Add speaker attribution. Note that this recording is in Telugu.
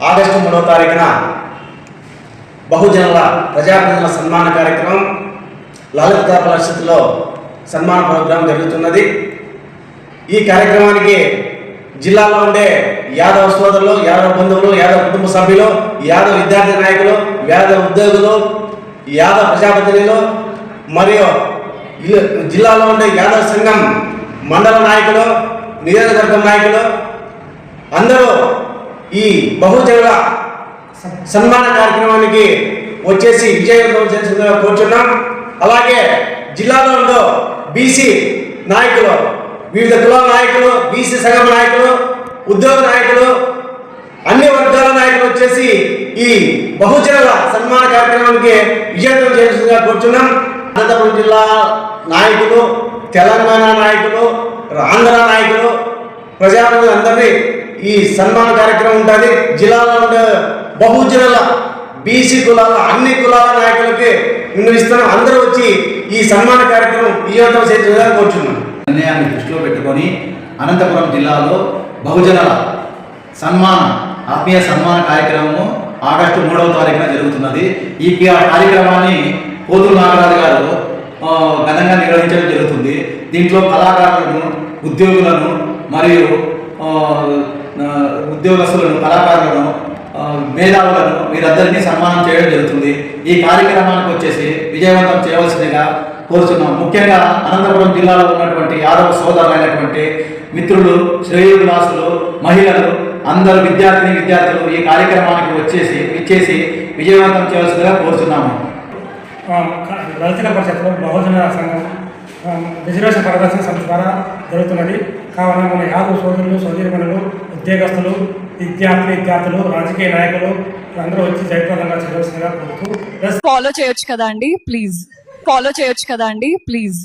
Speaker 1: ఆగస్టు మూడవ తారీఖున బహుజనుల ప్రజాప్రతినిధుల సన్మాన కార్యక్రమం లలిత పరిషత్తులో సన్మాన ప్రోగ్రాం జరుగుతున్నది. ఈ కార్యక్రమానికి జిల్లాలో ఉండే యాదవ సోదరులు యాదవ బంధువులు యాదవ కుటుంబ సభ్యులు యాదవ విద్యార్థి నాయకులు యాదవ ఉద్యోగులు యాదవ ప్రజాప్రతినిధులు మరియు జిల్లాలో ఉండే యాదవ సంఘం మండల నాయకులు నియోజకవర్గం నాయకులు అందరూ ఈ బహుజనుల సన్మాన కార్యక్రమానికి వచ్చేసి విజయవంతం చేసిందిగా కోరుచున్నాం. అలాగే జిల్లాలో ఉండే బీసీ నాయకులు వివిధ కులాల నాయకులు బీసీ సంఘం నాయకులు ఉద్యోగ నాయకులు అన్ని వర్గాల నాయకులు వచ్చేసి ఈ బహుజనుల సన్మాన కార్యక్రమానికి విజయవంతం చేసిందిగా కోరుచున్నాం. అనంతపురం జిల్లా నాయకులు తెలంగాణ నాయకులు ఆంధ్ర నాయకులు ప్రజాప్రతినిధులు అందరినీ ఈ సన్మాన కార్యక్రమం ఉంటుంది. జిల్లాలో ఉండే బహుజనుల బీసీ కులాల అన్ని కులాల నాయకులకి విన్నవిస్తున్నాం అందరూ వచ్చి ఈ సన్మాన కార్యక్రమం విజయవంతం చేసేదిగా కోరుచున్నాను
Speaker 2: నిర్ణయాన్ని దృష్టిలో పెట్టుకొని అనంతపురం జిల్లాలో బహుజనుల సన్మాన ఆత్మీయ సన్మాన కార్యక్రమము ఆగస్టు మూడవ తారీఖున జరుగుతున్నది. ఈ కార్యక్రమాన్ని పోతుల నాగరాజు గారు ఘనంగా నిర్వహించడం జరుగుతుంది. దీంట్లో కళాకారులను ఉద్యోగులను మరియు ఉద్యోగస్తులను కళాకారులను మేధావులను వీరందరినీ సన్మానం చేయడం జరుగుతుంది. ఈ కార్యక్రమానికి వచ్చేసి విజయవంతం చేయవలసిందిగా కోరుతున్నాం ముఖ్యంగా అనంతపురం జిల్లాలో ఉన్నటువంటి యాదవ సోదరులైనటువంటి మిత్రులు శ్రేయోభిలాసులు మహిళలు అందరూ విద్యార్థిని విద్యార్థులు ఈ కార్యక్రమానికి వచ్చేసి ఇచ్చేసి విజయవంతం చేయవలసిందిగా కోరుతున్నాము
Speaker 3: దళితుల పరిషత్లో బహుజన సంఘం రిజర్వేషన్ ప్రదర్శన సంస్థ ద్వారా జరుగుతున్నది. కావున మన యాదవ సోదరులు సోదరిమణులు ఉద్యోగస్తులు విద్యార్థి విద్యార్థులు రాజకీయ నాయకులు అందరూ వచ్చి జయప్రదంగా చేయవలసిందిగా కోరుతూ
Speaker 4: ఫాలో చేయొచ్చు కదా అండి ప్లీజ్ ఫాలో చేయొచ్చు కదా అండి ప్లీజ్